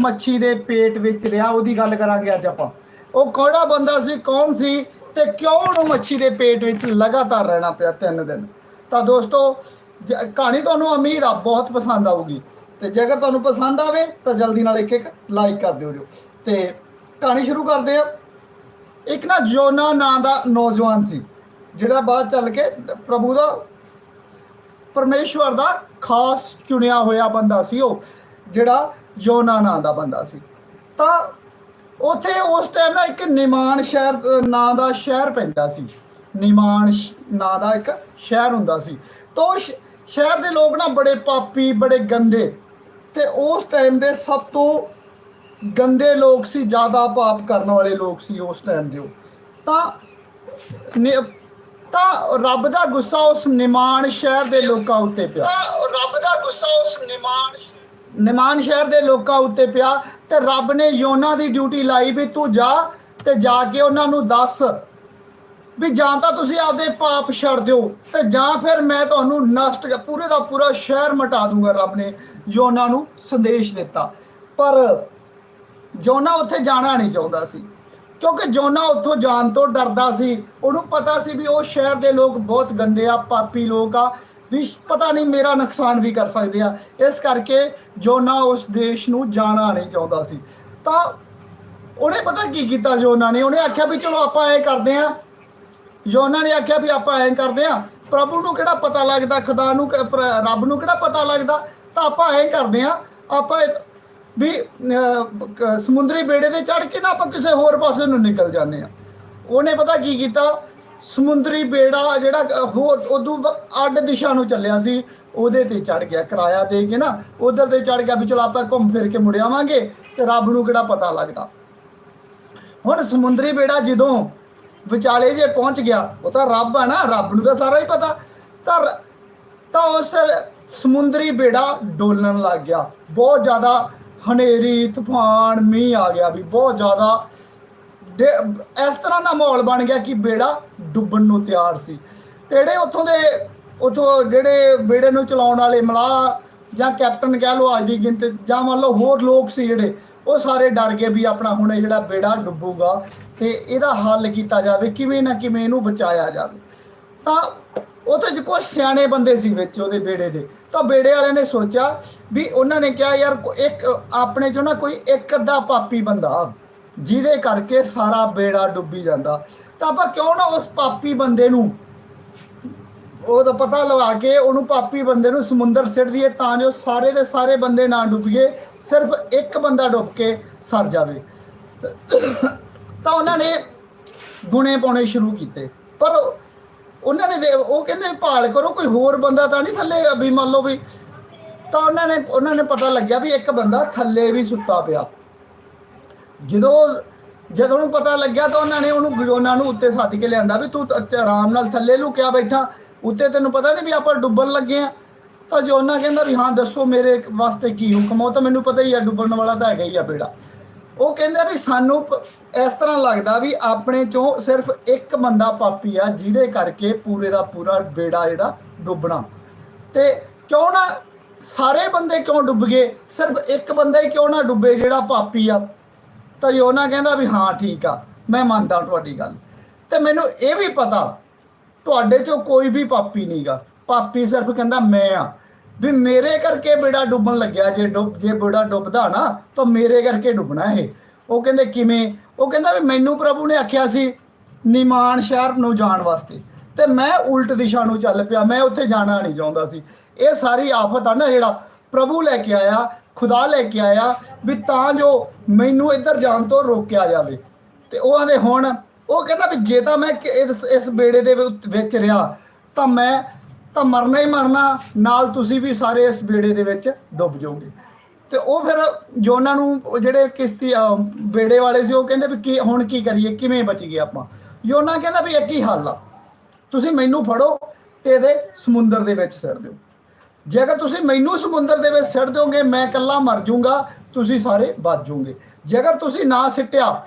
ਮੱਛੀ ਦੇ ਪੇਟ ਵਿੱਚ ਰਿਹਾ, ਉਹਦੀ ਗੱਲ ਕਰਾਂਗੇ ਅੱਜ ਆਪਾਂ। ਉਹ ਕਿਹੜਾ ਬੰਦਾ ਸੀ, ਕੌਣ ਸੀ ਤੇ ਕਿਉਂ ਉਹਨੂੰ ਮੱਛੀ ਦੇ ਪੇਟ ਵਿੱਚ ਲਗਾਤਾਰ ਰਹਿਣਾ ਪਿਆ ਤਿੰਨ ਦਿਨ? ਤਾਂ ਦੋਸਤੋ, ਜ- ਕਹਾਣੀ ਤੁਹਾਨੂੰ ਉਮੀਦ ਆ, ਬਹੁਤ ਪਸੰਦ ਆਊਗੀ। ਤੇ ਜੇਕਰ ਤੁਹਾਨੂੰ ਪਸੰਦ ਆਵੇ, ਤਾਂ ਜਲਦੀ ਨਾਲ ਇੱਕ ਇੱਕ ਲਾਈਕ ਕਰ ਦਿਓ ਜੋ। ਤੇ ਕਹਾਣੀ ਸ਼ੁਰੂ ਕਰਦੇ ਆ ਇੱਕ ਨਾ ਜੋਨਾ ਨਾਂ ਦਾ ਨੌਜਵਾਨ ਸੀ, ਜਿਹੜਾ ਬਾਅਦ ਚੱਲ ਕੇ ਪ੍ਰਭੂ ਦਾ, ਪਰਮੇਸ਼ਵਰ ਦਾ ਖਾਸ ਚੁਣਿਆ ਹੋਇਆ ਬੰਦਾ ਸੀ ਉਹ, ਜਿਹੜਾ ਯੋਨਾ ਨਾਂ ਦਾ ਬੰਦਾ ਸੀ। ਤਾਂ ਉੱਥੇ ਉਸ ਟਾਈਮ ਨਾ ਇੱਕ ਨਿਮਾਨ ਸ਼ਹਿਰ, ਨਾਂ ਦਾ ਸ਼ਹਿਰ ਪੈਂਦਾ ਸੀ। ਨਿਮਾਨ ਸ਼- ਨਾਂ ਦਾ ਇੱਕ ਸ਼ਹਿਰ ਹੁੰਦਾ ਸੀ। ਤਾਂ ਉਹ ਸ਼ਹਿਰ ਦੇ ਲੋਕ ਨਾ ਬੜੇ ਪਾਪੀ, ਬੜੇ ਗੰਦੇ। ਤੇ ਉਸ ਟਾਈਮ ਦੇ ਸਭ ਤੋਂ ਗੰਦੇ ਲੋਕ ਸੀ, ਜ਼ਿਆਦਾ ਪਾਪ ਕਰਨ ਵਾਲੇ ਲੋਕ ਸੀ ਉਸ ਟਾਈਮ ਦੇ ਉਹ। ਤਾਂ ਨਿ- ਤਾਂ ਰੱਬ ਦਾ ਗੁੱਸਾ ਉਸ ਨਿਮਾਨ ਸ਼ਹਿਰ ਦੇ ਲੋਕਾਂ ਉੱਤੇ ਪਿਆ। ਤਾਂ ਰੱਬ ਦਾ ਗੁੱਸਾ ਉਸ ਨਿਮਾਨ ਨਿਮਾਨ ਸ਼ਹਿਰ ਦੇ ਲੋਕਾਂ ਉੱਤੇ ਪਿਆ ਤੇ ਰੱਬ ਨੇ ਯੋਨਾ ਦੀ ਡਿਊਟੀ ਲਾਈ ਵੀ ਤੂੰ ਜਾ ਤੇ ਜਾ ਕੇ ਉਹਨਾਂ ਨੂੰ ਦੱਸ ਵੀ ਜਾਂ ਤਾਂ ਤੁਸੀਂ ਆਪਦੇ ਪਾਪ ਛੱਡ ਦਿਓ ਤੇ ਜਾਂ ਫਿਰ ਮੈਂ ਤੁਹਾਨੂੰ ਨਸ਼ਟ ਪੂਰੇ ਦਾ ਪੂਰਾ ਸ਼ਹਿਰ ਮਟਾ ਦੂੰਗਾ ਰੱਬ ਨੇ ਯੋਨਾ ਨੂੰ ਸੰਦੇਸ਼ ਦਿੱਤਾ। ਪਰ ਜੋਨਾ ਉੱਥੇ ਜਾਣਾ ਨਹੀਂ ਚਾਹੁੰਦਾ ਸੀ। ਕਿਉਂਕਿ ਜੋਨਾ ਉੱਥੋਂ ਜਾਣ ਤੋਂ ਡਰਦਾ ਸੀ। ਉਹਨੂੰ ਪਤਾ ਸੀ ਵੀ ਉਹ ਸ਼ਹਿਰ ਦੇ ਲੋਕ ਬਹੁਤ ਗੰਦੇ ਆ, ਪਾਪੀ ਲੋਕ ਆ। ਵੀ ਪਤਾ ਨਹੀਂ ਮੇਰਾ ਨੁਕਸਾਨ ਵੀ ਕਰ ਸਕਦੇ ਆ। ਇਸ ਕਰਕੇ ਜੋਨਾ ਉਸ ਦੇਸ਼ ਨੂੰ ਜਾਣਾ ਨਹੀਂ ਚਾਹੁੰਦਾ ਸੀ। ਤਾਂ ਉਹਨੇ ਪਤਾ ਕੀ ਕੀਤਾ ਜੋਨਾ ਨੇ? ਉਹਨੇ ਆਖਿਆ ਵੀ ਚਲੋ ਆਪਾਂ ਐ ਕਰਦੇ ਆ ਯੋਨਾ ਨੇ ਆਖਿਆ ਵੀ ਆਪਾਂ ਐਂ ਕਰਦੇ ਆ ਪ੍ਰਭੂ ਨੂੰ ਕਿਹੜਾ ਪਤਾ ਲੱਗਦਾ? ਖੁਦਾ ਨੂੰ ਰੱਬ ਨੂੰ ਕਿਹੜਾ ਪਤਾ ਲੱਗਦਾ? ਤਾਂ ਆਪਾਂ ਐਂ ਕਰਦੇ ਆ ਆਪਾਂ ਵੀ ਸਮੁੰਦਰੀ ਬੇੜੇ ਤੇ ਚੜ ਕੇ ਨਾ ਆਪਾਂ ਕਿਸੇ ਹੋਰ ਪਾਸੇ ਨੂੰ ਨਿਕਲ ਜਾਂਦੇ ਆ ਉਹਨੇ ਪਤਾ ਕੀ ਕੀਤਾ? ਸਮੁੰਦਰੀ ਬੇੜਾ ਜਿਹੜਾ ਹੋਰ ਉਦੋਂ ਅੱਡ ਦਿਸ਼ਾ ਨੂੰ ਚੱਲਿਆ ਸੀ, ਉਹਦੇ ਤੇ ਚੜ ਗਿਆ, ਕਿਰਾਇਆ ਦੇ ਕੇ ਨਾ, ਉਧਰ ਤੇ ਚੜ ਗਿਆ ਵੀ ਚਲੋ ਆਪਾਂ ਘੁੰਮ ਫਿਰ ਕੇ ਮੁੜ ਆਵਾਂਗੇ, ਤੇ ਰੱਬ ਨੂੰ ਕਿਹੜਾ ਪਤਾ ਲੱਗਦਾ। ਹੁਣ ਸਮੁੰਦਰੀ ਬੇੜਾ ਜਦੋਂ ਵਿਚਾਲੇ ਜੇ ਪਹੁੰਚ ਗਿਆ, ਉਹ ਤਾਂ ਰੱਬ ਆ ਨਾ, ਰੱਬ ਨੂੰ ਤਾਂ ਸਾਰਾ ਹੀ ਪਤਾ। ਤਾਂ ਰ- ਤਾਂ ਉਸ ਸਮੁੰਦਰੀ ਬੇੜਾ ਡੋਲਣ ਲੱਗ ਗਿਆ। ਬਹੁਤ ਜ਼ਿਆਦਾ ਹਨੇਰੀ, ਤੂਫਾਨ, ਮੀਂਹ ਆ ਗਿਆ ਵੀ, ਬਹੁਤ ਜ਼ਿਆਦਾ ਇਸ ਤਰ੍ਹਾਂ ਦਾ ਮਾਹੌਲ ਬਣ ਗਿਆ ਕਿ ਬੇੜਾ ਡੁੱਬਣ ਨੂੰ ਤਿਆਰ ਸੀ। ਤੇੜੇ ਉੱਥੋਂ ਦੇ, ਉੱਥੋਂ ਜਿਹੜੇ ਬੇੜੇ ਨੂੰ ਚਲਾਉਣ ਵਾਲੇ ਮਲਾਹ ਜਾਂ ਕੈਪਟਨ ਕਹਿ ਲਓ ਅੱਜ ਦੀ ਗਿਣਤੀ ਜਾਂ ਮੰਨ ਲਓ ਹੋਰ ਲੋਕ ਸੀ ਜਿਹੜੇ, ਉਹ ਸਾਰੇ ਡਰ ਗਏ ਵੀ ਆਪਣਾ ਹੁਣ ਇਹ ਜਿਹੜਾ ਬੇੜਾ ਡੁੱਬੂਗਾ ਤੇ ਇਹਦਾ ਹੱਲ ਕੀਤਾ ਜਾਵੇ, ਕਿਵੇਂ ਨਾ ਕਿਵੇਂ ਇਹਨੂੰ ਬਚਾਇਆ ਜਾਵੇ। ਤਾਂ ਉੱਥੇ ਜੋ ਕੁਝ ਸਿਆਣੇ ਬੰਦੇ ਸੀ ਵਿੱਚ ਉਹਦੇ ਬੇੜੇ ਦੇ। ਤਾਂ ਬੇੜੇ ਵਾਲਿਆਂ ਨੇ ਸੋਚਿਆ ਵੀ ਉਹਨਾਂ ਨੇ ਕਿਹਾ, ਯਾਰ ਇੱਕ ਆਪਣੇ ਚੋਂ ਨਾ ਕੋਈ ਇੱਕ ਅੱਧਾ ਪਾਪੀ ਬੰਦਾ ਜਿਹਦੇ ਕਰਕੇ ਸਾਰਾ ਬੇੜਾ ਡੁੱਬੀ ਜਾਂਦਾ। ਤਾਂ ਆਪਾਂ ਕਿਉਂ ਨਾ ਉਸ ਪਾਪੀ ਬੰਦੇ ਨੂੰ ਉਹਦਾ ਪਤਾ ਲਵਾ ਕੇ ਉਹਨੂੰ ਪਾਪੀ ਬੰਦੇ ਨੂੰ ਸਮੁੰਦਰ ਸਿੱਟ ਦਈਏ ਤਾਂ ਜੋ ਸਾਰੇ ਦੇ ਸਾਰੇ ਬੰਦੇ ਨਾ ਡੁੱਬੀਏ, ਸਿਰਫ ਇੱਕ ਬੰਦਾ ਡੁੱਬ ਕੇ ਸਰ ਜਾਵੇ। ਤਾਂ ਉਹਨਾਂ ਨੇ ਗੁਣੇ ਪਾਉਣੇ ਸ਼ੁਰੂ ਕੀਤੇ। ਪਰ ਉਹਨਾਂ ਨੇ ਦੇ- ਉਹ ਕਹਿੰਦੇ ਭਾਲ ਕਰੋ, ਕੋਈ ਹੋਰ ਬੰਦਾ ਤਾਂ ਨਹੀਂ ਥੱਲੇ ਵੀ ਮੰਨ ਲਓ ਵੀ, ਤਾਂ ਉਹਨਾਂ ਨੇ ਉਹਨਾਂ ਨੇ ਪਤਾ ਲੱਗਿਆ ਵੀ ਇੱਕ ਬੰਦਾ ਥੱਲੇ ਵੀ ਸੁੱਤਾ ਪਿਆ। ਜਦੋਂ ਜਦੋਂ ਉਹਨੂੰ ਪਤਾ ਲੱਗਿਆ ਤਾਂ ਉਹਨਾਂ ਨੇ ਉਹਨੂੰ ਉਹਨਾਂ ਨੂੰ ਉੱਤੇ ਸੱਦ ਕੇ ਲਿਆਂਦਾ ਵੀ ਤੂੰ ਤੇ ਆਰਾਮ ਨਾਲ ਥੱਲੇ ਲੁਕਿਆ ਬੈਠਾ, ਉੱਤੇ ਤੈਨੂੰ ਪਤਾ ਨਹੀਂ ਵੀ ਆਪਾਂ ਡੁੱਬਣ ਲੱਗੇ ਆ ਤਾਂ ਜੋਨਾ ਕਹਿੰਦਾ ਵੀ ਹਾਂ, ਦੱਸੋ ਮੇਰੇ ਵਾਸਤੇ ਕੀ ਹੁਕਮ ਆ? ਉਹ ਤਾਂ ਮੈਨੂੰ ਪਤਾ ਹੀ ਆ, ਡੁੱਬਣ ਵਾਲਾ ਤਾਂ ਹੈਗਾ ਹੀ ਆ ਬੇੜਾ। ਉਹ ਕਹਿੰਦੇ ਵੀ ਸਾਨੂੰ ਪ- ਇਸ ਤਰ੍ਹਾਂ ਲੱਗਦਾ ਵੀ ਆਪਣੇ ਚੋਂ ਸਿਰਫ ਇੱਕ ਬੰਦਾ ਪਾਪੀ ਆ, ਜਿਹਦੇ ਕਰਕੇ ਪੂਰੇ ਦਾ ਪੂਰਾ ਬੇੜਾ ਜਿਹੜਾ ਡੁੱਬਣਾ। ਤੇ ਕਿਉਂ ਨਾ ਸਾਰੇ ਬੰਦੇ ਕਿਉਂ ਡੁੱਬ ਗਏ? ਸਿਰਫ ਇੱਕ ਬੰਦਾ ਹੀ ਕਿਉਂ ਨਾ ਡੁੱਬੇ ਜਿਹੜਾ ਪਾਪੀ ਆ? ਤਾਂ ਯੋਨਾ ਕਹਿੰਦਾ ਵੀ ਹਾਂ, ਠੀਕ ਆ, ਮੈਂ ਮੰਨਦਾ ਤੁਹਾਡੀ ਗੱਲ। ਤੇ ਮੈਨੂੰ ਇਹ ਵੀ ਪਤਾ, ਤੁਹਾਡੇ ਚੋਂ ਕੋਈ ਵੀ ਪਾਪੀ ਨਹੀਂਗਾ ਪਾਪੀ ਸਿਰਫ ਕਹਿੰਦਾ ਮੈਂ ਆ। ਵੀ ਮੇਰੇ ਕਰਕੇ ਬੇੜਾ ਡੁੱਬਣ ਲੱਗਿਆ, ਜੇ ਡੁੱਬ, ਜੇ ਬੇੜਾ ਡੁੱਬਦਾ ਨਾ, ਤਾਂ ਮੇਰੇ ਕਰਕੇ ਡੁੱਬਣਾ ਇਹ। ਉਹ ਕਹਿੰਦੇ ਕਿਵੇਂ? ਉਹ ਕਹਿੰਦਾ ਵੀ ਮੈਨੂੰ ਪ੍ਰਭੂ ਨੇ ਆਖਿਆ ਸੀ ਨਿਮਾਨ ਸ਼ਹਿਰ ਨੂੰ ਜਾਣ ਵਾਸਤੇ। ਤੇ ਮੈਂ ਉਲਟ ਦਿਸ਼ਾ ਨੂੰ ਚੱਲ ਪਿਆ, ਮੈਂ ਉੱਥੇ ਜਾਣਾ ਨਹੀਂ ਚਾਹੁੰਦਾ ਸੀ। ਇਹ ਸਾਰੀ ਆਫਤ ਆ ਨਾ ਜਿਹੜਾ ਪ੍ਰਭੂ ਲੈ ਕੇ ਆਇਆ ਖੁਦਾ ਲੈ ਕੇ ਆਇਆ ਵੀ ਤਾਂ ਜੋ ਮੈਨੂੰ ਇੱਧਰ ਜਾਣ ਤੋਂ ਰੋਕਿਆ ਜਾਵੇ। ਤੇ ਉਹ ਆਂਦੇ ਹੁਣ, ਉਹ ਕਹਿੰਦਾ ਵੀ ਜੇ ਤਾਂ ਮੈਂ ਇਸ ਇਸ ਬੇੜੇ ਦੇ ਵਿੱਚ ਰਿਹਾ, ਤਾਂ ਮੈਂ ਤਾਂ ਮਰਨਾ ਹੀ ਮਰਨਾ, ਨਾਲ ਤੁਸੀਂ ਵੀ ਸਾਰੇ ਇਸ ਬੇੜੇ ਦੇ ਵਿੱਚ ਡੁੱਬ ਜਾਓਗੇ। ਤੇ ਉਹ ਫਿਰ ਜੋਨਾਂ ਨੂੰ ਜਿਹੜੇ ਕਿਸ਼ਤੀ ਬੇੜੇ ਵਾਲੇ ਸੀ, ਉਹ ਕਹਿੰਦੇ ਵੀ ਕੀ ਹੁਣ ਕੀ ਕਰੀਏ, ਕਿਵੇਂ ਬਚੀਏ ਆਪਾਂ? ਯੋਨਾ ਕਹਿੰਦਾ ਵੀ ਇੱਕ ਹੀ ਹੱਲ ਆ। ਤੁਸੀਂ ਮੈਨੂੰ ਫੜੋ ਤੇ ਇਹਦੇ ਸਮੁੰਦਰ ਦੇ ਵਿੱਚ ਸਿੱਟ ਦਿਓ। ਜੇਕਰ ਤੁਸੀਂ ਮੈਨੂੰ ਸਮੁੰਦਰ ਦੇ ਵਿੱਚ ਸਿੱਟ ਦਿਓਗੇ, ਮੈਂ ਇਕੱਲਾ ਮਰ ਜਾਊਂਗਾ ਤੁਸੀਂ ਸਾਰੇ ਬਚ ਜਾਓਗੇ ਜੇਕਰ ਤੁਸੀਂ ਨਾ ਸਿੱਟਿਆ,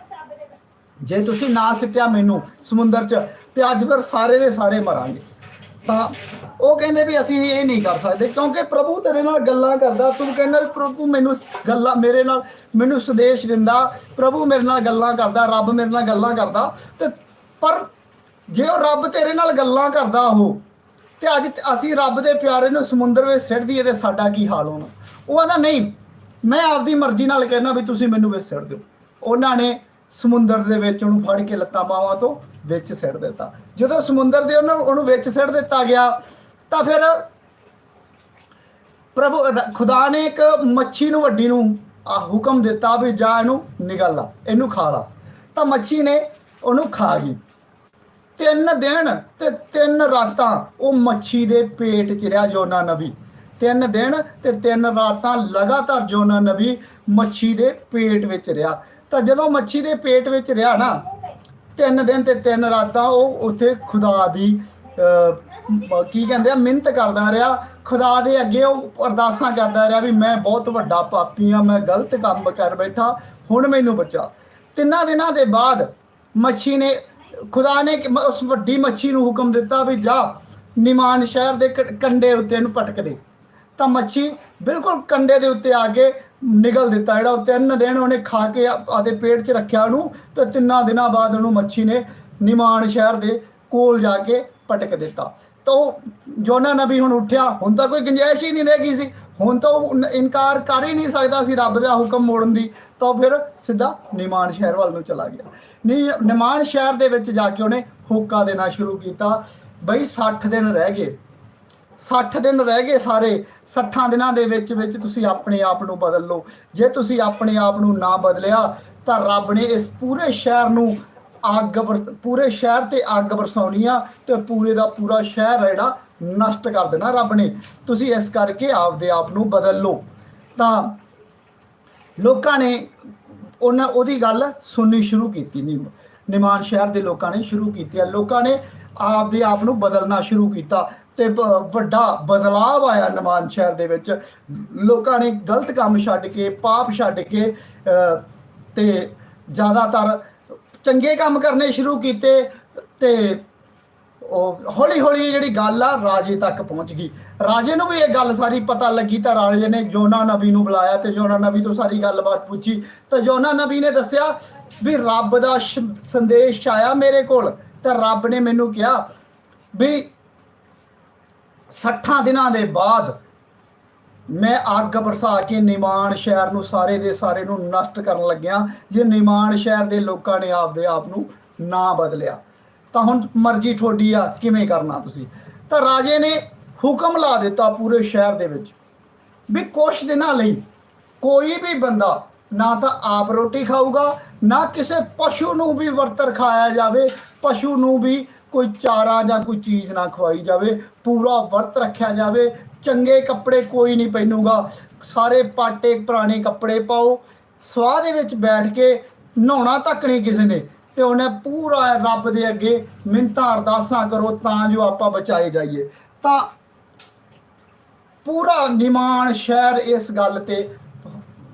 ਜੇ ਤੁਸੀਂ ਨਾ ਸਿੱਟਿਆ ਮੈਨੂੰ ਸਮੁੰਦਰ 'ਚ, ਤੇ ਅੱਜ ਫਿਰ ਸਾਰੇ ਦੇ ਸਾਰੇ ਮਰਾਂਗੇ। ਤਾਂ ਉਹ ਕਹਿੰਦੇ ਵੀ ਅਸੀਂ ਇਹ ਨਹੀਂ ਕਰ ਸਕਦੇ, ਕਿਉਂਕਿ ਪ੍ਰਭੂ ਤੇਰੇ ਨਾਲ ਗੱਲਾਂ ਕਰਦਾ, ਤੂੰ ਕਹਿੰਦਾ ਪ੍ਰਭੂ ਮੈਨੂੰ ਗੱਲਾਂ ਮੇਰੇ ਨਾਲ, ਮੈਨੂੰ ਸੰਦੇਸ਼ ਦਿੰਦਾ, ਪ੍ਰਭੂ ਮੇਰੇ ਨਾਲ ਗੱਲਾਂ ਕਰਦਾ, ਰੱਬ ਮੇਰੇ ਨਾਲ ਗੱਲਾਂ ਕਰਦਾ, ਤੇ ਪਰ ਜੇ ਉਹ ਰੱਬ ਤੇਰੇ ਨਾਲ ਗੱਲਾਂ ਕਰਦਾ ਉਹ ਤੇ ਅੱਜ ਅਸੀਂ ਰੱਬ ਦੇ ਪਿਆਰੇ ਨੂੰ ਸਮੁੰਦਰ ਵਿੱਚ ਸਿੱਟ ਦਈਏ ਤੇ ਸਾਡਾ ਕੀ ਹਾਲ ਹੋਣਾ? ਉਹ ਕਹਿੰਦਾ ਨਹੀਂ, ਮੈਂ ਆਪਦੀ ਮਰਜ਼ੀ ਨਾਲ ਕਹਿਣਾ ਵੀ ਤੁਸੀਂ ਮੈਨੂੰ ਵਿੱਚ ਸਿੱਟ ਦਿਓ। ਉਹਨਾਂ ਨੇ ਸਮੁੰਦਰ ਦੇ ਵਿੱਚ ਉਹਨੂੰ ਫੜ ਕੇ ਲੱਤਾਂ ਬਾਹਾਂ ਤੋਂ ਵਿੱਚ ਸਿੱਟ ਦਿੱਤਾ। ਜਦੋਂ ਸਮੁੰਦਰ ਦੇ ਉਹਨੂੰ ਉਹਨੂੰ ਵਿੱਚ ਸਿੱਟ ਦਿੱਤਾ ਗਿਆ, ਤਾਂ ਫਿਰ ਪ੍ਰਭੂ, ਖੁਦਾ ਨੇ ਇੱਕ ਮੱਛੀ ਨੂੰ, ਵੱਡੀ ਨੂੰ ਆ ਹੁਕਮ ਦਿੱਤਾ ਵੀ ਜਾ ਇਹਨੂੰ ਨਿਗਲ ਲਾ ਇਹਨੂੰ ਖਾ ਲਾ। ਤਾਂ ਮੱਛੀ ਨੇ ਉਹਨੂੰ ਖਾ ਗਈ। ਤਿੰਨ ਦਿਨ ਤੇ ਤਿੰਨ ਰਾਤਾਂ ਉਹ ਮੱਛੀ ਦੇ ਪੇਟ 'ਚ ਰਿਹਾ ਜੋਨਾ ਨਬੀ। ਤਿੰਨ ਦਿਨ ਤੇ ਤਿੰਨ ਰਾਤਾਂ ਲਗਾਤਾਰ ਜੋਨਾ ਨਬੀ ਮੱਛੀ ਦੇ ਪੇਟ ਵਿੱਚ ਰਿਹਾ। ਤਾਂ ਜਦੋਂ ਮੱਛੀ ਦੇ ਪੇਟ ਵਿੱਚ ਰਿਹਾ ਨਾ, ਤਿੰਨ ਦਿਨ ਤੇ ਤਿੰਨ ਰਾਤਾਂ ਉਹ ਉੱਥੇ ਖੁਦਾ ਦੀ ਕੀ ਕਹਿੰਦੇ ਆ, ਮਿਹਨਤ ਕਰਦਾ ਰਿਹਾ। ਖੁਦਾ ਦੇ ਅੱਗੇ ਉਹ ਅਰਦਾਸਾਂ ਕਰਦਾ ਰਿਹਾ ਵੀ ਮੈਂ ਬਹੁਤ ਵੱਡਾ ਪਾਪੀ ਆ ਮੈਂ ਗਲਤ ਕੰਮ ਕਰ ਬੈਠਾ, ਹੁਣ ਮੈਨੂੰ ਬਚਾ। ਤਿੰਨਾਂ ਦਿਨਾਂ ਦੇ ਬਾਅਦ ਮੱਛੀ ਨੇ ਖੁਦਾ ਨੇ ਉਸ ਵੱਡੀ ਮੱਛੀ ਨੂੰ ਹੁਕਮ ਦਿੱਤਾ ਵੀ ਜਾ, ਨਿਮਾਨ ਸ਼ਹਿਰ ਦੇ ਕ- ਕੰਡੇ ਉੱਤੇ ਇਹਨੂੰ ਪਟਕ ਦੇ। ਤਾਂ ਮੱਛੀ ਬਿਲਕੁਲ ਕੰਡੇ ਦੇ ਉੱਤੇ ਆ ਕੇ ਨਿਗਲ ਦਿੱਤਾ ਜਿਹੜਾ ਉਹ ਤਿੰਨ ਦਿਨ ਉਹਨੇ ਖਾ ਕੇ ਆ- ਆਪਦੇ ਪੇਟ 'ਚ ਰੱਖਿਆ ਉਹਨੂੰ ਤੇ ਤਿੰਨਾਂ ਦਿਨਾਂ ਬਾਅਦ ਉਹਨੂੰ ਮੱਛੀ ਨੇ ਨਿਮਾਨ ਸ਼ਹਿਰ ਦੇ ਕੋਲ ਜਾ ਕੇ ਪਟਕ ਦਿੱਤਾ। ਤਾਂ ਉਹ ਜੋਨਾ ਨਬੀ ਹੁਣ ਉੱਠਿਆ, ਹੁਣ ਤਾਂ ਕੋਈ ਗੁੰਜਾਇਸ਼ ਹੀ ਨਹੀਂ ਰਹਿ ਗਈ ਸੀ। ਹੁਣ ਤਾਂ ਉਹ ਇਨਕਾਰ ਕਰ ਹੀ ਨਹੀਂ ਸਕਦਾ ਸੀ ਰੱਬ ਦਾ ਹੁਕਮ ਮੋੜਨ ਦੀ। ਤਾਂ ਉਹ ਫਿਰ ਸਿੱਧਾ ਨਿਮਾਨ ਸ਼ਹਿਰ ਵੱਲ ਨੂੰ ਚਲਾ ਗਿਆ। ਨੀ- ਨਿਮਾਨ ਸ਼ਹਿਰ ਦੇ ਵਿੱਚ ਜਾ ਕੇ ਉਹਨੇ ਹੋਕਾ ਦੇਣਾ ਸ਼ੁਰੂ ਕੀਤਾ। ਬਈ 60 ਦਿਨ ਰਹਿ ਗਏ। 60 ਦਿਨ ਰਹਿ ਗਏ ਸਾਰੇ। 60 ਦਿਨਾਂ ਦੇ ਵਿੱਚ ਵਿੱਚ ਤੁਸੀਂ ਆਪਣੇ ਆਪ ਨੂੰ ਬਦਲ ਲਓ। ਜੇ ਤੁਸੀਂ ਆਪਣੇ ਆਪ ਨੂੰ ਨਾ ਬਦਲਿਆ, ਤਾਂ ਰੱਬ ਨੇ ਇਸ ਪੂਰੇ ਸ਼ਹਿਰ ਨੂੰ ਅੱਗ ਵਰ- ਪੂਰੇ ਸ਼ਹਿਰ ਤੇ ਅੱਗ ਵਰਸਾਉਣੀ ਆ ਤੇ ਪੂਰੇ ਦਾ ਪੂਰਾ ਸ਼ਹਿਰ ਜਿਹੜਾ ਨਸ਼ਟ ਕਰ ਦੇਣਾ ਰੱਬ ਨੇ। ਤੁਸੀਂ ਇਸ ਕਰਕੇ ਆਪਦੇ ਆਪ ਨੂੰ ਬਦਲ ਲਓ। ਤਾਂ ਲੋਕਾਂ ਨੇ ਉਹਨਾਂ ਉਹਦੀ ਗੱਲ ਸੁਣਨੀ ਸ਼ੁਰੂ ਕੀਤੀ। ਨਿਮ ਨਿਮਾਨ ਸ਼ਹਿਰ ਦੇ ਲੋਕਾਂ ਨੇ ਸ਼ੁਰੂ ਕੀਤੀ ਆ। ਲੋਕਾਂ ਨੇ ਆਪਦੇ ਆਪ ਨੂੰ ਬਦਲਣਾ ਸ਼ੁਰੂ ਕੀਤਾ ਤੇ ਵੱਡਾ ਬਦਲਾਅ ਆਇਆ ਨਿਮਾਨ ਸ਼ਹਿਰ ਦੇ ਵਿੱਚ। ਲੋਕਾਂ ਨੇ ਗਲਤ ਕੰਮ ਛੱਡ ਕੇ ਪਾਪ ਛੱਡ ਕੇ ਅ, ਤੇ ਜ਼ਿਆਦਾਤਰ ਚੰਗੇ ਕੰਮ ਕਰਨੇ ਸ਼ੁਰੂ ਕੀਤੇ ਤੇ ਹੌਲੀ ਹੌਲੀ ਜਿਹੜੀ ਗੱਲ ਆ ਰਾਜੇ ਤੱਕ ਪਹੁੰਚ ਗਈ। ਰਾਜੇ ਨੂੰ ਵੀ ਇਹ ਗੱਲ ਸਾਰੀ ਪਤਾ ਲੱਗੀ ਤਾਂ ਰਾਜੇ ਨੇ ਜੋਨਾ ਨਬੀ ਨੂੰ ਬੁਲਾਇਆ ਤੇ ਜੋਨਾ ਨਬੀ ਤੋਂ ਸਾਰੀ ਗੱਲਬਾਤ ਪੁੱਛੀ। ਤਾਂ ਜੋਨਾ ਨਬੀ ਨੇ ਦੱਸਿਆ ਵੀ ਰੱਬ ਦਾ ਸੰਦੇਸ਼ ਆਇਆ ਮੇਰੇ ਕੋਲ, ਤਾਂ ਰੱਬ ਨੇ ਮੈਨੂੰ ਕਿਹਾ ਵੀ 60 ਦਿਨਾਂ ਦੇ ਬਾਅਦ ਮੈਂ ਅੱਗ ਵਰਸਾ ਕੇ ਨਿਮਾਨ ਸ਼ਹਿਰ ਨੂੰ ਸਾਰੇ ਦੇ ਸਾਰੇ ਨੂੰ ਨਸ਼ਟ ਕਰਨ ਲੱਗਿਆ। ਜੇ ਨਿਮਾਨ ਸ਼ਹਿਰ ਦੇ ਲੋਕਾਂ ਨੇ ਆਪਦੇ ਆਪ ਨੂੰ ਨਾ ਬਦਲਿਆ, ਤਾਂ ਹੁਣ ਮਰਜ਼ੀ ਤੁਹਾਡੀ ਆ, ਕਿਵੇਂ ਕਰਨਾ ਤੁਸੀਂ? ਤਾਂ ਰਾਜੇ ਨੇ ਹੁਕਮ ਲਾ ਦਿੱਤਾ ਪੂਰੇ ਸ਼ਹਿਰ ਦੇ ਵਿੱਚ ਵੀ ਕੁਛ ਦਿਨਾਂ ਲਈ ਕੋਈ ਵੀ ਬੰਦਾ ਨਾ ਤਾਂ ਆਪ ਰੋਟੀ ਖਾਊਗਾ, ਨਾ ਕਿਸੇ ਪਸ਼ੂ ਨੂੰ ਵੀ ਵਰਤਰ ਖਾਇਆ ਜਾਵੇ, ਪਸ਼ੂ ਨੂੰ ਵੀ ਕੋਈ ਚਾਰਾ ਜਾਂ ਕੋਈ ਚੀਜ਼ ਨਾ ਖਵਾਈ ਜਾਵੇ, ਪੂਰਾ ਵਰਤ ਰੱਖਿਆ ਜਾਵੇ ਚੰਗੇ ਕੱਪੜੇ ਕੋਈ ਨਹੀਂ ਪਹਿਨੂਗਾ। ਸਾਰੇ ਪਾਟੇ ਪੁਰਾਣੇ ਕੱਪੜੇ ਪਾਓ। ਸਵਾਹ ਦੇ ਵਿੱਚ ਬੈਠ ਕੇ ਨਹਾਉਣਾ ਤੱਕ ਨਹੀਂ ਕਿਸੇ ਨੇ। ਤੇ ਉਹਨੇ ਪੂਰਾ ਰੱਬ ਦੇ ਅੱਗੇ ਮਿੰਤਾਂ ਅਰਦਾਸਾਂ ਕਰੋ ਤਾਂ ਜੋ ਆਪਾਂ ਬਚਾਏ ਜਾਈਏ। ਤਾਂ ਪੂਰਾ ਨਿਮਾਨ ਸ਼ਹਿਰ ਇਸ ਗੱਲ ਤੇ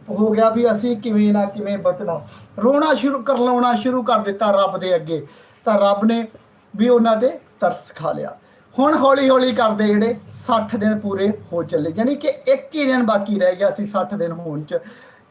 ਹੋ ਗਿਆ ਵੀ ਅਸੀਂ ਕਿਵੇਂ ਨਾ ਕਿਵੇਂ ਬਚਣਾ। ਰੋਣਾ ਸ਼ੁਰੂ ਕਰ, ਲਾਉਣਾ ਸ਼ੁਰੂ ਕਰ ਦਿੱਤਾ ਰੱਬ ਦੇ ਅੱਗੇ। ਤਾਂ ਰੱਬ ਨੇ ਵੀ ਉਹਨਾਂ ਤੇ ਤਰਸ ਖਾ ਲਿਆ। ਹੁਣ ਹੌਲੀ ਹੌਲੀ ਕਰਦੇ ਜਿਹੜੇ 60 ਦਿਨ ਪੂਰੇ ਹੋ ਚੱਲੇ ਯਾਨੀ ਕਿ ਇੱਕ ਹੀ ਦਿਨ ਬਾਕੀ ਰਹਿ ਗਿਆ ਸੀ 60 ਦਿਨ ਹੋਣ ਚ।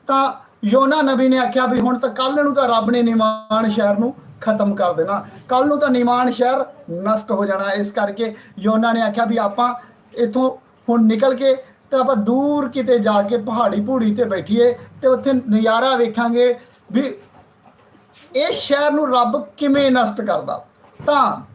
ਤਾਂ ਯੋਨਾ ਨਬੀ ਨੇ ਆਖਿਆ ਵੀ ਹੁਣ ਤਾਂ ਕੱਲ ਨੂੰ ਤਾਂ ਰੱਬ ਨੇ ਨਿਮਾਨ ਸ਼ਹਿਰ ਨੂੰ ਖਤਮ ਕਰ ਦੇਣਾ। ਕੱਲ ਨੂੰ ਤਾਂ ਨਿਮਾਨ ਸ਼ਹਿਰ ਨਸ਼ਟ ਹੋ ਜਾਣਾ। ਇਸ ਕਰਕੇ ਯੋਨਾ ਨੇ ਆਖਿਆ ਵੀ ਆਪਾਂ ਇਥੋਂ ਹੁਣ ਨਿਕਲ ਕੇ ਤਾਂ ਆਪਾਂ ਦੂਰ ਕਿਤੇ ਜਾ ਕੇ ਪਹਾੜੀ ਪੂੜੀ ਤੇ ਬੈਠੀਏ ਤੇ ਉੱਥੇ ਨਜ਼ਾਰਾ ਵੇਖਾਂਗੇ ਵੀ ਇਹ ਸ਼ਹਿਰ ਨੂੰ ਰੱਬ ਕਿਵੇਂ ਨਸ਼ਟ ਕਰਦਾ। ਤਾਂ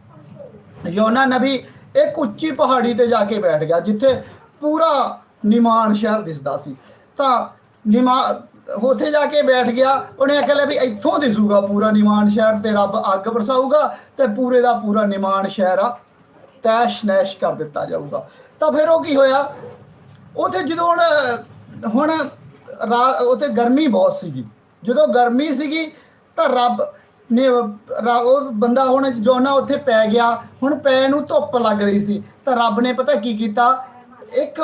ਯੋਨਾ ਨਬੀ ਇੱਕ ਉੱਚੀ ਪਹਾੜੀ ਤੇ ਜਾ ਕੇ ਬੈਠ ਗਿਆ, ਜਿੱਥੇ ਪੂਰਾ ਨਿਮਾਨ ਸ਼ਹਿਰ ਦਿਸਦਾ ਸੀ। ਤਾਂ ਨਿਮਾ, ਉੱਥੇ ਜਾ ਕੇ ਬੈਠ ਗਿਆ, ਉਹਨੇ ਆਖਿਆ ਲੈ ਵੀ ਇੱਥੋਂ ਦਿਸੂਗਾ ਪੂਰਾ ਨਿਮਾਨ ਸ਼ਹਿਰ ਤੇ ਰੱਬ ਅੱਗ ਵਰਸਾਊਗਾ ਤੇ ਪੂਰੇ ਦਾ ਪੂਰਾ ਨਿਮਾਨ ਸ਼ਹਿਰ ਆ, ਤੈਸ਼ ਨੈਸ਼ ਕਰ ਦਿੱਤਾ ਜਾਊਗਾ। ਤਾਂ ਫਿਰ ਉਹ ਕੀ ਹੋਇਆ? ਉਥੇ ਜਦੋਂ ਹੁਣ ਹੁਣ ਰਾ- ਉੱਥੇ ਗਰਮੀ ਬਹੁਤ ਸੀਗੀ। ਜਦੋਂ ਗਰਮੀ ਸੀਗੀ ਤਾਂ ਰੱਬ ਨੇ ਰਾ- ਉਹ ਬੰਦਾ ਹੁਣ ਜੋਨਾ ਉੱਥੇ ਪੈ ਗਿਆ, ਹੁਣ ਪੈ ਨੂੰ ਧੁੱਪ ਲੱਗ ਰਹੀ ਸੀ। ਤਾਂ ਰੱਬ ਨੇ ਪਤਾ ਕੀ ਕੀਤਾ? ਇੱਕ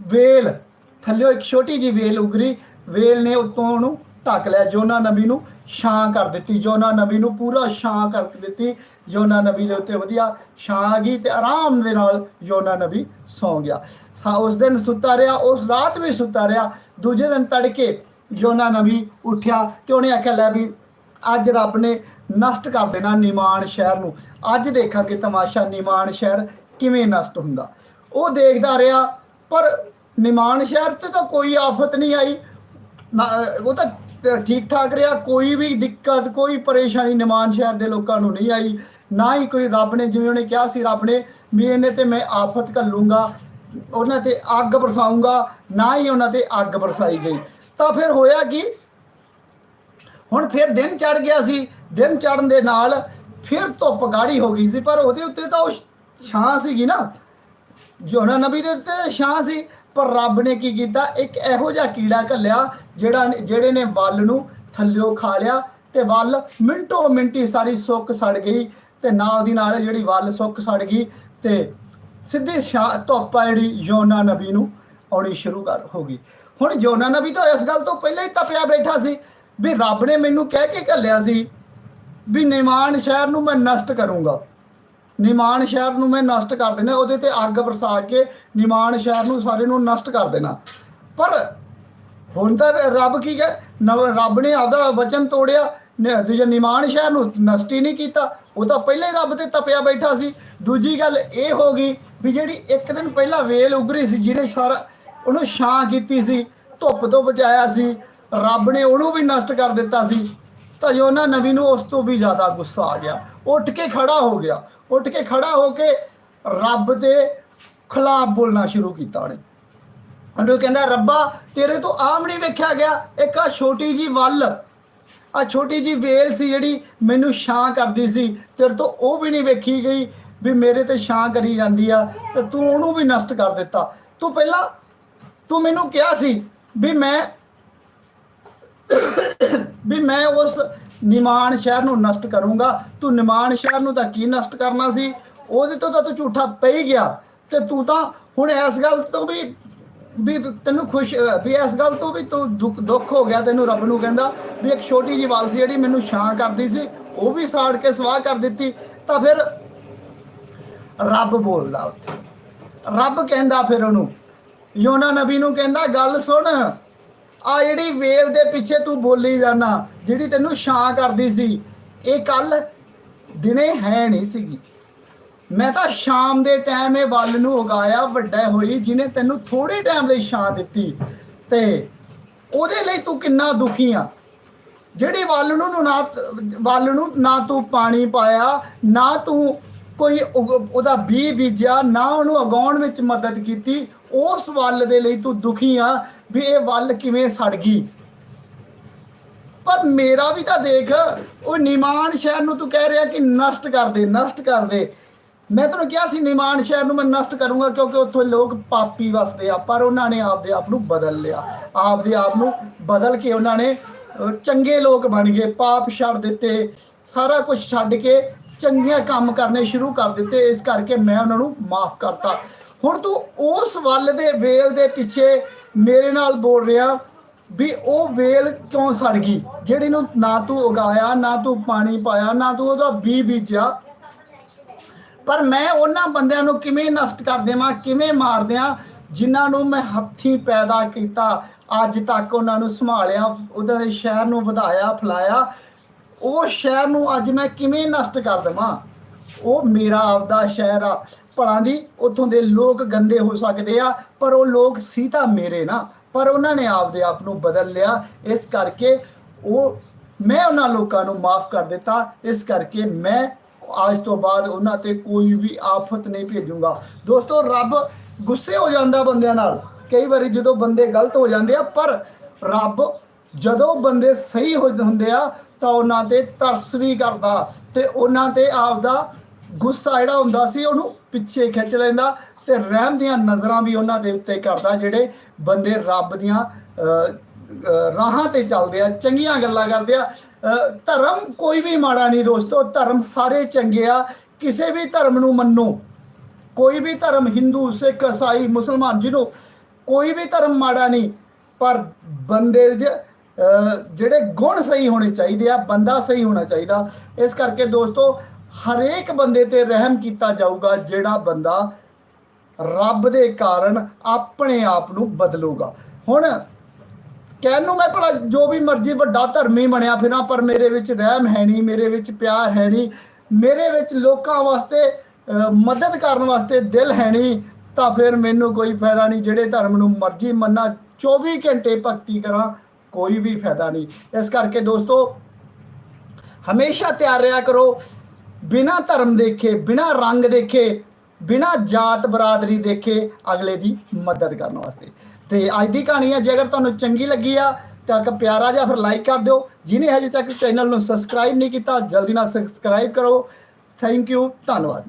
ਵੇਲ, ਥੱਲਿਓ ਇੱਕ ਛੋਟੀ ਜੀ ਵੇਲ ਉਗਰੀ। ਵੇਲ ਨੇ ਉੱਤੋਂ ਉਹਨੂੰ ਢੱਕ ਲਿਆ, ਜੋਨਾ ਨਬੀ ਨੂੰ ਛਾਂ ਕਰ ਦਿੱਤੀ। ਜੋਨਾ ਨਬੀ ਨੂੰ ਪੂਰਾ ਛਾਂ ਕਰ ਦਿੱਤੀ। ਜੋਨਾ ਨਬੀ ਦੇ ਉੱਤੇ ਵਧੀਆ ਛਾਂ ਆ ਗਈ ਤੇ ਆਰਾਮ ਦੇ ਨਾਲ ਜੋਨਾ ਨਬੀ ਸੌਂ ਗਿਆ। ਸਾ ਉਸ ਦਿਨ ਸੁੱਤਾ ਰਿਹਾ, ਉਸ ਰਾਤ ਵੀ ਸੁੱਤਾ ਰਿਹਾ। ਦੂਜੇ ਦਿਨ ਤੜਕੇ ਜੋਨਾ ਨਬੀ ਉੱਠਿਆ ਤੇ ਉਹਨੇ ਆਖਿਆ, ਲੈ ਵੀ ਅੱਜ ਰੱਬ ਨੇ ਨਸ਼ਟ ਕਰ ਦੇਣਾ ਨਿਮਾਣ ਸ਼ਹਿਰ ਨੂੰ। ਅੱਜ ਦੇਖਾਂਗੇ ਤਮਾਸ਼ਾ ਨਿਮਾਣ ਸ਼ਹਿਰ ਕਿਵੇਂ ਨਸ਼ਟ ਹੁੰਦਾ। ਉਹ ਦੇਖਦਾ ਰਿਹਾ, ਪਰ ਨਿਮਾਨ ਸ਼ਹਿਰ ਤੇ ਤਾਂ ਕੋਈ ਆਫਤ ਨਹੀਂ ਆਈ। ਨਾ, ਉਹ ਤਾਂ ਠੀਕ ਠਾਕ ਰਿਹਾ, ਕੋਈ ਵੀ ਦਿੱਕਤ, ਕੋਈ ਪਰੇਸ਼ਾਨੀ ਨਿਮਾਨ ਸ਼ਹਿਰ ਦੇ ਲੋਕਾਂ ਨੂੰ ਨਹੀਂ ਆਈ। ਨਾ ਹੀ ਕੋਈ ਰੱਬ ਨੇ, ਜਿਵੇਂ ਉਹਨੇ ਕਿਹਾ ਸੀ, ਰੱਬ ਨੇ ਵੀ ਇਹਨੇ ਤੇ ਮੈਂ ਆਫਤ ਘੱਲੂੰਗਾ, ਉਹਨਾਂ ਤੇ ਅੱਗ ਬਰਸਾਉਂਗਾ ਨਾ ਹੀ ਉਹਨਾਂ ਤੇ ਅੱਗ ਬਰਸਾਈ ਗਈ। ਤਾਂ ਫਿਰ ਹੋਇਆ ਕਿ? ਹੁਣ ਫਿਰ ਦਿਨ ਚੜ ਗਿਆ ਸੀ, ਦਿਨ ਚੜਨ ਦੇ ਨਾਲ ਫਿਰ ਧੁੱਪ ਗਾੜੀ ਹੋ ਗਈ ਸੀ, ਪਰ ਉਹਦੇ ਉੱਤੇ ਤਾਂ ਉਹ ਛਾਂ ਸੀਗੀ ਨਾ। ਯੋਨਾ ਨਬੀ ਦੇ ਉੱਤੇ ਛਾਂ ਸੀ, ਪਰ ਰੱਬ ਨੇ ਕੀ ਕੀਤਾ? ਇੱਕ ਇਹੋ ਜਿਹਾ ਕੀੜਾ ਘੱਲਿਆ, ਜਿਹੜਾ ਜਿਹੜੇ ਨੇ ਵੱਲ ਨੂੰ ਥੱਲਿਓ ਖਾ ਲਿਆ ਤੇ ਵੱਲ ਮਿੰਟੋ ਮਿੰਟੀ ਸਾਰੀ ਸੁੱਕ ਸੜ ਗਈ ਤੇ ਨਾਲ ਦੀ ਨਾਲ ਜਿਹੜੀ ਵੱਲ ਸੁੱਕ ਸੜ ਗਈ ਤੇ ਸਿੱਧੀ ਛਾਂ ਧੁੱਪ ਆ ਜਿਹੜੀ ਯੋਨਾ ਨਬੀ ਨੂੰ ਆਉਣੀ ਸ਼ੁਰੂ ਕਰ ਹੋ ਗਈ। ਹੁਣ ਯੋਨਾ ਨਬੀ ਤਾਂ ਇਸ ਗੱਲ ਤੋਂ ਪਹਿਲਾਂ ਹੀ ਤਪਿਆ ਬੈਠਾ ਸੀ ਵੀ ਰੱਬ ਨੇ ਮੈਨੂੰ ਕਹਿ ਕੇ ਘੱਲਿਆ ਸੀ ਵੀ ਨਿਮਾਨ ਸ਼ਹਿਰ ਨੂੰ ਮੈਂ ਨਸ਼ਟ ਕਰੂੰਗਾ। ਨਿਮਾਨ ਸ਼ਹਿਰ ਨੂੰ ਮੈਂ ਨਸ਼ਟ ਕਰ ਦੇਣਾ, ਉਹਦੇ ਤੇ ਅੱਗ ਬਰਸਾ ਕੇ ਨਿਮਾਨ ਸ਼ਹਿਰ ਨੂੰ ਸਾਰੇ ਨੂੰ ਨਸ਼ਟ ਕਰ ਦੇਣਾ। ਪਰ ਹੁਣ ਤਾਂ ਰੱਬ ਕੀ ਕਹੇ? ਨਵ- ਰੱਬ ਨੇ ਆਪਦਾ ਵਚਨ ਤੋੜਿਆ, ਨ- ਦੂਜਾ ਨਿਮਾਨ ਸ਼ਹਿਰ ਨੂੰ ਨਸ਼ਟ ਹੀ ਨਹੀਂ ਕੀਤਾ। ਉਹ ਤਾਂ ਪਹਿਲਾਂ ਹੀ ਰੱਬ ਤੇ ਤਪਿਆ ਬੈਠਾ ਸੀ। ਦੂਜੀ ਗੱਲ ਇਹ ਹੋ ਗਈ ਵੀ ਜਿਹੜੀ ਇੱਕ ਦਿਨ ਪਹਿਲਾਂ ਵੇਲ ਉਗਰੀ ਸੀ, ਜਿਹਨੇ ਸਾਰਾ ਉਹਨੂੰ ਛਾਂ ਕੀਤੀ ਸੀ, ਧੁੱਪ ਤੋਂ ਬਚਾਇਆ ਸੀ ਰੱਬ ਨੇ ਉਹਨੂੰ ਵੀ ਨਸ਼ਟ ਕਰ ਦਿੱਤਾ ਸੀ। ਤਾਂ ਯੋਨਾ ਨਬੀ ਨੂੰ ਉਸ ਤੋਂ ਵੀ ਜ਼ਿਆਦਾ ਗੁੱਸਾ ਆ ਗਿਆ। ਉੱਠ ਕੇ ਖੜਾ ਹੋ ਗਿਆ। ਉੱਠ ਕੇ ਖੜਾ ਹੋ ਕੇ ਰੱਬ ਦੇ ਖਿਲਾਫ ਬੋਲਣਾ ਸ਼ੁਰੂ ਕੀਤਾ ਉਹਨੇ। ਉਹਨੂੰ ਕਹਿੰਦਾ, ਰੱਬਾ, ਤੇਰੇ ਤੋਂ ਆਮ ਨਹੀਂ ਵੇਖਿਆ ਗਿਆ। ਇੱਕ ਆ ਛੋਟੀ ਜੀ ਵੱਲ। ਆ ਛੋਟੀ ਜੀ ਵੇਲ ਸੀ ਜਿਹੜੀ ਮੈਨੂੰ ਛਾਂ ਕਰਦੀ ਸੀ। ਤੇਰੇ ਤੋਂ ਉਹ ਵੀ ਨਹੀਂ ਵੇਖੀ ਗਈ ਵੀ ਮੇਰੇ ਤੇ ਛਾਂ ਕਰੀ ਜਾਂਦੀ ਆ। ਤੇ ਤੂੰ ਉਹਨੂੰ ਵੀ ਨਸ਼ਟ ਕਰ ਦਿੱਤਾ। ਤੂੰ ਪਹਿਲਾਂ ਤੂੰ ਮੈਨੂੰ ਕਿਹਾ ਸੀ ਵੀ ਮੈਂ ਵੀ ਮੈਂ ਉਸ ਨਿਮਾਨ ਸ਼ਹਿਰ ਨੂੰ ਨਸ਼ਟ ਕਰੂੰਗਾ। ਤੂੰ ਨਿਮਾਨ ਸ਼ਹਿਰ ਨੂੰ ਤਾਂ ਕੀ ਨਸ਼ਟ ਕਰਨਾ ਸੀ? ਉਹਦੇ ਤੋਂ ਤਾਂ ਤੂੰ ਝੂਠਾ ਪਈ ਗਿਆ। ਤੇ ਤੂੰ ਤਾਂ ਹੁਣ ਇਸ ਗੱਲ ਤੋਂ ਵੀ ਵੀ ਤੈਨੂੰ ਖੁਸ਼ ਵੀ ਇਸ ਗੱਲ ਤੋਂ ਵੀ ਤੂੰ ਦੁੱਖ ਦੁੱਖ ਹੋ ਗਿਆ ਤੈਨੂੰ ਰੱਬ ਨੂੰ ਕਹਿੰਦਾ। ਵੀ ਇੱਕ ਛੋਟੀ ਜਿਹੀ ਵਾਲ ਸੀ ਜਿਹੜੀ ਮੈਨੂੰ ਛਾਂ ਕਰਦੀ ਸੀ, ਉਹ ਵੀ ਸਾੜ ਕੇ ਸਵਾਹ ਕਰ ਦਿੱਤੀ। ਤਾਂ ਫਿਰ ਰੱਬ ਬੋਲਦਾ ਉੱਥੇ। ਰੱਬ ਕਹਿੰਦਾ ਫਿਰ ਉਹਨੂੰ। ਯੋਨਾ ਨਬੀ ਨੂੰ ਕਹਿੰਦਾ, ਗੱਲ ਸੁਣ ਆ ਜਿਹੜੀ ਵੇਲ ਦੇ ਪਿੱਛੇ ਤੂੰ ਬੋਲੀ ਜਾਣਾ ਜਿਹੜੀ ਤੈਨੂੰ ਛਾਂ ਕਰਦੀ ਸੀ, ਇਹ ਕੱਲ ਦਿਨੇ ਹੈ ਨਹੀਂ ਸੀਗੀ। ਮੈਂ ਤਾਂ ਸ਼ਾਮ ਦੇ ਟਾਈਮ ਇਹ ਵੱਲ ਨੂੰ ਉਗਾਇਆ, ਵੱਡਾ ਹੋਈ, ਜਿਹਨੇ ਤੈਨੂੰ ਥੋੜੇ ਟਾਈਮ ਲਈ ਛਾਂ ਦਿੱਤੀ। ਤੇ ਉਹਦੇ ਲਈ ਤੂੰ ਕਿੰਨਾ ਦੁਖੀ ਆ? ਜਿਹੜੀ ਵੱਲ ਨੂੰ ਨਾ, ਵੱਲ ਨੂੰ ਨਾ ਤੂੰ ਪਾਣੀ ਪਾਇਆ, ਨਾ ਤੂੰ ਕੋਈ ਉਗ- ਉਹਦਾ ਬੀਜ ਬੀਜਿਆ, ਨਾ ਉਹਨੂੰ ਉਗਾਉਣ ਵਿੱਚ ਮਦਦ ਕੀਤੀ, ਉਸ ਵੱਲ ਦੇ ਲਈ ਤੂੰ ਦੁਖੀ ਆ। ਵੀ ਇਹ ਵੱਲ ਕਿਵੇਂ ਸੜ ਗਈ? ਪਰ ਮੇਰਾ ਵੀ ਤਾਂ ਦੇਖ, ਉਹ ਨਿਮਾਨ ਸ਼ਹਿਰ ਨੂੰ ਤੂੰ ਕਹਿ ਰਿਹਾ ਕਿ ਨਸ਼ਟ ਕਰ ਦੇ, ਨਸ਼ਟ ਕਰ ਦੇ। ਮੈਂ ਤੈਨੂੰ ਕਿਹਾ ਸੀ ਨਿਮਾਨ ਸ਼ਹਿਰ ਨੂੰ ਮੈਂ ਨਸ਼ਟ ਕਰੂੰਗਾ ਕਿਉਂਕਿ ਉੱਥੋਂ ਲੋਕ ਪਾਪੀ ਵਸਦੇ ਆ, ਪਰ ਉਹਨਾਂ ਨੇ ਆਪਦੇ ਆਪ ਨੂੰ ਬਦਲ ਲਿਆ। ਆਪਦੇ ਆਪ ਨੂੰ ਬਦਲ ਕੇ ਉਹਨਾਂ ਨੇ ਚੰਗੇ ਲੋਕ ਬਣ ਗਏ, ਪਾਪ ਛੱਡ ਦਿੱਤੇ, ਸਾਰਾ ਕੁਝ ਛੱਡ ਕੇ ਚੰਗੇ ਕੰਮ ਕਰਨੇ ਸ਼ੁਰੂ ਕਰ ਦਿੱਤੇ, ਇਸ ਕਰਕੇ ਮੈਂ ਉਹਨਾਂ ਨੂੰ ਮਾਫ ਕਰਤਾ। ਹੁਣ ਤੂੰ ਉਸ ਵੱਲ ਦੇ ਵੇਲ ਦੇ ਪਿੱਛੇ ਮੇਰੇ ਨਾਲ ਬੋਲ ਰਿਹਾ ਵੀ ਉਹ ਵੇਲ ਕਿਉਂ ਸੜ ਗਈ? ਜਿਹੜੀ ਨੂੰ ਨਾ ਤੂੰ ਉਗਾਇਆ, ਨਾ ਤੂੰ ਪਾਣੀ ਪਾਇਆ, ਨਾ ਤੂੰ ਉਹਦਾ ਬੀ ਬੀਜਿਆ। ਪਰ ਮੈਂ ਉਹਨਾਂ ਬੰਦਿਆਂ ਨੂੰ ਕਿਵੇਂ ਨਸ਼ਟ ਕਰ ਦੇਵਾਂ, ਕਿਵੇਂ ਮਾਰ ਦਿਆਂ ਜਿਨ੍ਹਾਂ ਨੂੰ ਮੈਂ ਹੱਥੀਂ ਪੈਦਾ ਕੀਤਾ, ਅੱਜ ਤੱਕ ਉਹਨਾਂ ਨੂੰ ਸੰਭਾਲਿਆ ਉਹਦੇ ਦੇ ਸ਼ਹਿਰ ਨੂੰ ਵਧਾਇਆ, ਫਲਾਇਆ। ਉਹ ਸ਼ਹਿਰ ਨੂੰ ਅੱਜ ਮੈਂ ਕਿਵੇਂ ਨਸ਼ਟ ਕਰ ਦੇਵਾਂ? ਉਹ ਮੇਰਾ ਆਪਦਾ ਸ਼ਹਿਰ ਆ। ਭਲਾਂ ਦੀ, ਉੱਥੋਂ ਦੇ ਲੋਕ ਗੰਦੇ ਹੋ ਸਕਦੇ ਆ, ਪਰ ਉਹ ਲੋਕ ਸੀ ਤਾਂ ਮੇਰੇ ਨਾ, ਪਰ ਉਹਨਾਂ ਨੇ ਆਪਦੇ ਆਪ ਨੂੰ ਬਦਲ ਲਿਆ। ਇਸ ਕਰਕੇ ਉਹ, ਮੈਂ ਉਹਨਾਂ ਲੋਕਾਂ ਨੂੰ ਮਾਫ ਕਰ ਦਿੱਤਾ। ਇਸ ਕਰਕੇ ਮੈਂ ਅੱਜ ਤੋਂ ਬਾਅਦ ਉਹਨਾਂ ਤੇ ਕੋਈ ਵੀ ਆਫਤ ਨਹੀਂ ਭੇਜੂੰਗਾ। ਦੋਸਤੋ, ਰੱਬ ਗੁੱਸੇ ਹੋ ਜਾਂਦਾ ਬੰਦਿਆਂ ਨਾਲ। ਕਈ ਵਾਰੀ ਜਦੋਂ ਬੰਦੇ ਗਲਤ ਹੋ ਜਾਂਦੇ ਆ, ਪਰ ਰੱਬ ਜਦੋਂ ਬੰਦੇ ਸਹੀ ਹੋ ਹੁੰਦੇ ਆ, ਤਾਂ ਉਹਨਾਂ ਤੇ ਤਰਸ ਵੀ ਕਰਦਾ ਤੇ ਉਹਨਾਂ ਤੇ ਆਪਦਾ ਗੁੱਸਾ ਜਿਹੜਾ ਹੁੰਦਾ ਸੀ, ਉਹਨੂੰ ਪਿੱਛੇ ਖਿੱਚ ਲੈਂਦਾ ਤੇ ਰਹਿਮ ਦੀਆਂ ਨਜ਼ਰਾਂ ਵੀ ਉਹਨਾਂ ਦੇ ਉੱਤੇ ਕਰਦਾ, ਜਿਹੜੇ ਬੰਦੇ ਰੱਬ ਦੀਆਂ ਰਾਹਾਂ ਤੇ ਚੱਲਦੇ ਆ, ਚੰਗੀਆਂ ਗੱਲਾਂ ਕਰਦੇ ਆ। ਧਰਮ ਕੋਈ ਵੀ ਮਾੜਾ ਨਹੀਂ ਦੋਸਤੋ, ਧਰਮ ਸਾਰੇ ਚੰਗੇ ਆ, ਕਿਸੇ ਵੀ ਧਰਮ ਨੂੰ ਮੰਨੋ। ਕੋਈ ਵੀ ਧਰਮ ਹਿੰਦੂ, ਸਿੱਖ, ਈਸਾਈ, ਮੁਸਲਮਾਨ, ਜਿਹਨੂੰ ਕੋਈ ਵੀ ਧਰਮ ਮਾੜਾ ਨਹੀਂ, ਪਰ ਬੰਦੇ ਦੇ ਜਿਹੜੇ ਗੁਣ ਸਹੀ ਹੋਣੇ ਚਾਹੀਦੇ ਆ, ਬੰਦਾ ਸਹੀ ਹੋਣਾ ਚਾਹੀਦਾ। ਇਸ ਕਰਕੇ ਦੋਸਤੋ ਹਰੇਕ ਬੰਦੇ ਤੇ ਰਹਿਮ ਕੀਤਾ ਜਾਊਗਾ, ਜਿਹੜਾ ਬੰਦਾ ਰੱਬ ਦੇ ਕਾਰਨ ਆਪਣੇ ਆਪ ਨੂੰ ਬਦਲੂਗਾ। ਹੁਣ ਕਹਿਣ ਨੂੰ ਮੈਂ ਭਲਾ ਜੋ ਵੀ ਮਰਜ਼ੀ ਵੱਡਾ ਧਰਮੀ ਬਣਿਆ ਫਿਰਾਂ, ਪਰ ਮੇਰੇ ਵਿੱਚ ਰਹਿਮ ਹੈ ਨਹੀਂ, ਮੇਰੇ ਵਿੱਚ ਪਿਆਰ ਹੈ ਨਹੀਂ, ਮੇਰੇ ਵਿੱਚ ਲੋਕਾਂ ਵਾਸਤੇ ਮਦਦ ਕਰਨ ਵਾਸਤੇ ਦਿਲ ਹੈ ਨਹੀਂ, ਤਾਂ ਫਿਰ ਮੈਨੂੰ ਕੋਈ ਫਾਇਦਾ ਨਹੀਂ। ਜਿਹੜੇ ਧਰਮ ਨੂੰ ਮਰਜ਼ੀ ਮੰਨਾ 24 ਘੰਟੇ ਭਗਤੀ ਕਰਾਂ, ਕੋਈ ਵੀ ਫਾਇਦਾ ਨਹੀਂ। ਇਸ ਕਰਕੇ ਦੋਸਤੋ, ਹਮੇਸ਼ਾ ਤਿਆਰ ਰਿਹਾ ਕਰੋ। ਬਿਨਾ ਧਰਮ ਦੇਖੇ, ਬਿਨਾ ਰੰਗ ਦੇਖੇ, ਬਿਨਾ ਜਾਤ ਬਰਾਦਰੀ ਦੇਖੇ ਅਗਲੇ ਦੀ ਮਦਦ ਕਰਨ ਵਾਸਤੇ। ਤੇ ਅੱਜ ਦੀ ਕਹਾਣੀ ਹੈ ਜੇ ਅਗਰ ਤੁਹਾਨੂੰ ਚੰਗੀ ਲੱਗੀ ਆ, ਤਾਂ ਇੱਕ ਪਿਆਰਾ ਜਿਹਾ ਫਿਰ ਲਾਈਕ ਕਰ ਦਿਓ। ਜਿਹਨੇ ਹਜੇ ਤੱਕ ਚੈਨਲ ਨੂੰ ਸਬਸਕ੍ਰਾਈਬ ਨਹੀਂ ਕੀਤਾ, ਜਲਦੀ ਨਾਲ ਸਬਸਕ੍ਰਾਈਬ ਕਰੋ। ਥੈਂਕ ਯੂ ਧੰਨਵਾਦ।